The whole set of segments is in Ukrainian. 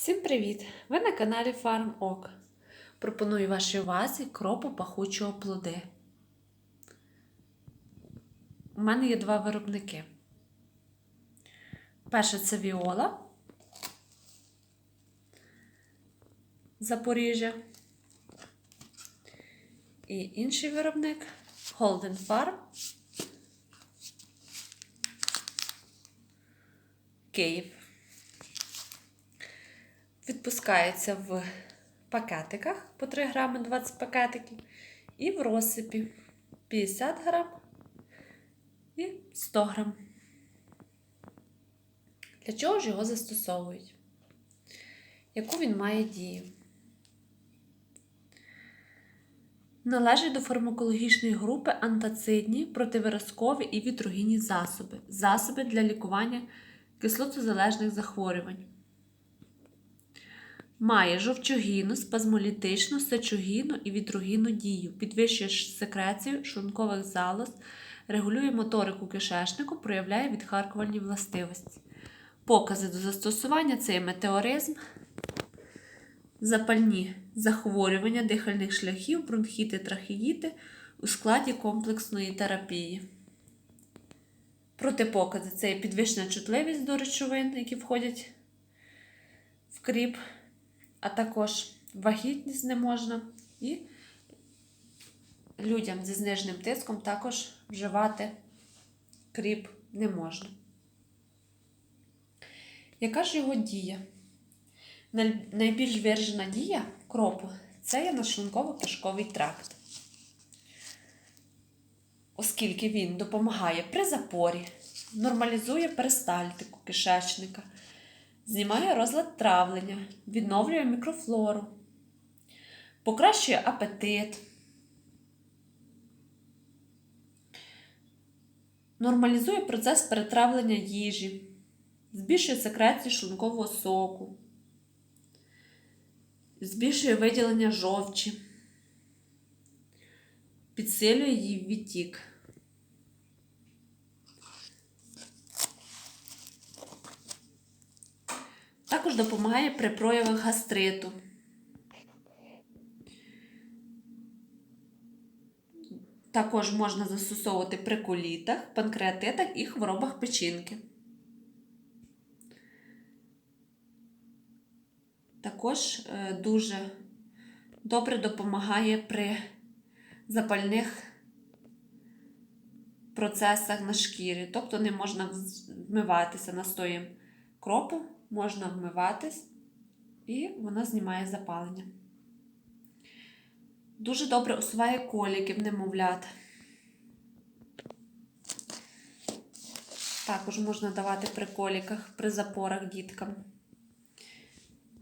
Всім привіт! Ви на каналі Farm Ок. Пропоную вашій увазі кропу пахучого плоди. У мене є два виробники. Перше це Віола Запоріжжя. І інший виробник Holden Farm Київ. Відпускається в пакетиках по 3 грами 20 пакетиків і в розсипі 50 грам і 100 грам. Для чого ж його застосовують? Яку він має дію? Належить до фармакологічної групи антацидні, противиразкові і вітрогінні засоби, засоби для лікування кислотозалежних захворювань. Має жовчогінну, спазмолітичну, сечогінну і вітрогінну дію, підвищує секрецію шлункових залоз, регулює моторику кишечнику, проявляє відхаркувальні властивості. Покази до застосування це є метеоризм, запальні захворювання дихальних шляхів, бронхіти, трахеїти у складі комплексної терапії. Протипокази це є підвищена чутливість до речовин, які входять в кріп, а також вагітність не можна. І людям зі зниженим тиском також вживати кріп не можна. Яка ж його дія? Найбільш виражена дія кропу це є на шлунково-кишковий тракт. Оскільки він допомагає при запорі, нормалізує перистальтику кишечника, знімає розлад травлення, відновлює мікрофлору, покращує апетит, нормалізує процес перетравлення їжі, збільшує секрецію шлункового соку, збільшує виділення жовчі, підсилює її відтік. Також допомагає при проявах гастриту. Також можна застосовувати при колітах, панкреатитах і хворобах печінки. Також е, дуже добре допомагає при запальних процесах на шкірі, тобто не можна вмиватися настоєм кропу можна вмиватись, і воно знімає запалення. Дуже добре усуває коліків немовлят. Також можна давати при коліках, при запорах діткам.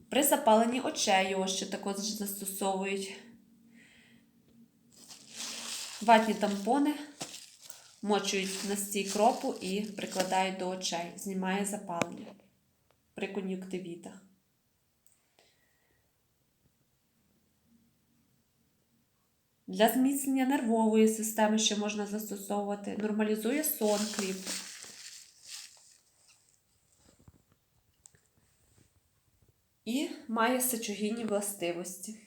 При запаленні очей його ще також застосовують. Ватні тампони мочують на стій кропу і прикладають до очей, знімає запалення при кон'юктивітах. Для зміцнення нервової системи ще можна застосовувати, нормалізує сон кріп. І має сечогінні властивості,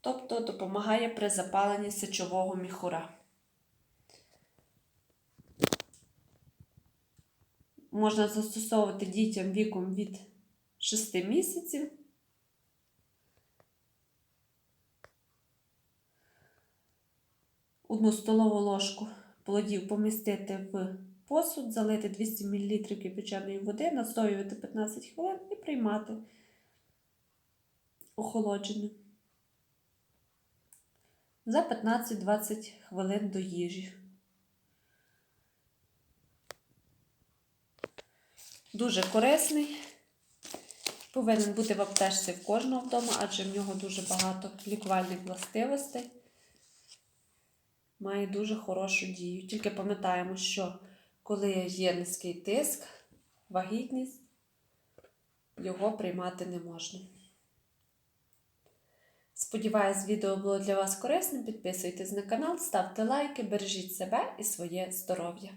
тобто допомагає при запаленні сечового міхура. Можна застосовувати дітям віком від 6 місяців. Одну столову ложку плодів помістити в посуд, залити 200 мл кипяченої води, настоювати 15 хвилин і приймати охолодження за 15-20 хвилин до їжі. Дуже корисний. Повинен бути в аптечці в кожного вдома, адже в нього дуже багато лікувальних властивостей. Має дуже хорошу дію. Тільки пам'ятаємо, що коли є низький тиск, вагітність, його приймати не можна. Сподіваюсь, відео було для вас корисним. Підписуйтесь на канал, ставте лайки, бережіть себе і своє здоров'я.